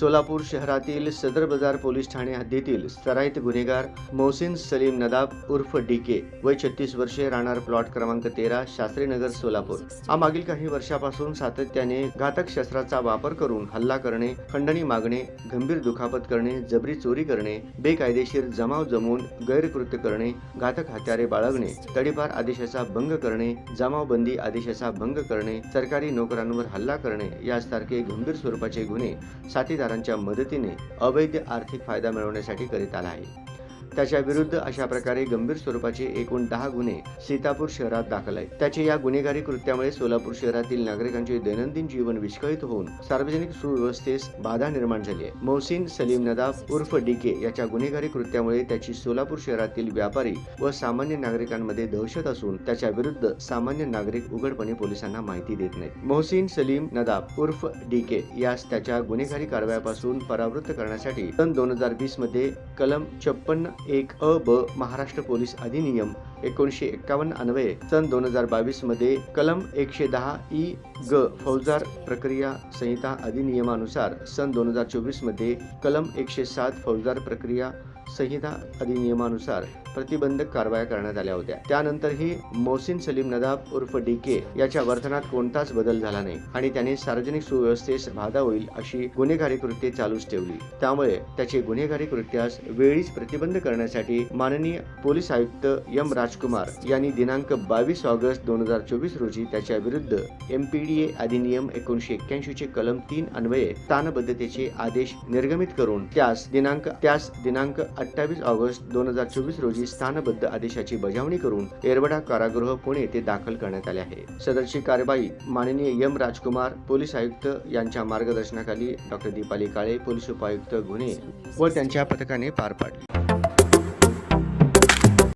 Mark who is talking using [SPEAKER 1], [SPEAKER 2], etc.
[SPEAKER 1] सोलापूर शहरातील सदर बाजार पोलीस ठाणे हद्दीतील सराईत गुन्हेगार मोहसिन सलीम नदाब उर्फ डीके वय छत्तीस वर्षे राहणार प्लॉट क्रमांक तेरा शास्त्रीनगर सोलापूर. हा मागील काही वर्षापासून सातत्याने घातक शस्त्राचा वापर करून हल्ला करणे खंडणी मागणे गंभीर दुखापत करणे जबरी चोरी करणे बेकायदेशीर जमाव जमवून गैरकृत्य करणे घातक हत्यारे बाळगणे तडीपार आदेशाचा भंग करणे जमावबंदी आदेशाचा भंग करणे सरकारी नोकरांवर हल्ला करणे यासारखे गंभीर स्वरूपाचे गुन्हे साथीदार साथीदारांच्या मदतीने अवैध आर्थिक फायदा मिळवण्यासाठी करीत आला आहे. त्याच्या विरुद्ध अशा प्रकारे गंभीर स्वरूपाचे एकूण दहा गुन्हे सीतापूर शहरात दाखल आहेत. त्याचे या गुन्हेगारी कृत्यामुळे सोलापूर शहरातील नागरिकांचे दैनंदिन जीवन विस्कळीत होऊन सार्वजनिक सुव्यवस्थेस बाधा निर्माण झाली आहे. मोहसिन सलीम नदाब उर्फ डीके याच्या गुन्हेगारी कृत्यामुळे त्याची सोलापूर शहरातील व्यापारी व सामान्य नागरिकांमध्ये दहशत असून त्याच्या विरुद्ध सामान्य नागरिक उघडपणे पोलिसांना माहिती देत नाहीत. मोहसिन सलीम नदाब उर्फ डीके यास त्याच्या गुन्हेगारी कारवायापासून परावृत्त करण्यासाठी सन दोन हजार वीसमध्ये कलम छप्पन्न एक अ ब महाराष्ट्र पोलीस अधिनियम एकोणीसशे एक्कावन्न अन्वये सन दोन हजार बावीसमध्ये कलम एकशे दहा ई ग फौजदार प्रक्रिया संहिता अधिनियमानुसार सन दोन हजार चोवीसमध्ये कलम एकशे सात फौजदार प्रक्रिया संहिता अधिनियमानुसार प्रतिबंधक कारवाया करण्यात आल्या होत्या. त्यानंतरही मोहसिन सलीम नदाब उर्फ डी के याच्या वर्तनात कोणताच बदल झाला नाही आणि त्याने सार्वजनिक सुव्यवस्थेस बाधा होईल अशी गुन्हेगारी कृत्ये चालूच ठेवली. त्यामुळे त्याचे गुन्हेगारी कृत्यास वेळीच प्रतिबंध करण्यासाठी माननीय पोलीस आयुक्त एम राजकुमार यांनी दिनांक बावीस ऑगस्ट दोन हजार चोवीस रोजी त्याच्या विरुद्ध एमपीडीए अधिनियम एकोणीशे एक्क्याऐंशी चे कलम तीन अन्वये स्थानबद्धतेचे आदेश निर्गमित करून त्यास दिनांक त्यास दिनांक अठ्ठावीस ऑगस्ट दोन हजार चोवीस रोजी स्थानबद्ध आदेशाची बजावणी करून एरवडा कारागृह पुणे येथे दाखल करण्यात आले आहे. सदरची कारवाई माननीय एम राजकुमार पोलीस आयुक्त यांच्या मार्गदर्शनाखाली डॉक्टर दीपाली काळे पोलीस उपायुक्त गुन्हे व त्यांच्या पथकाने पार पाडली.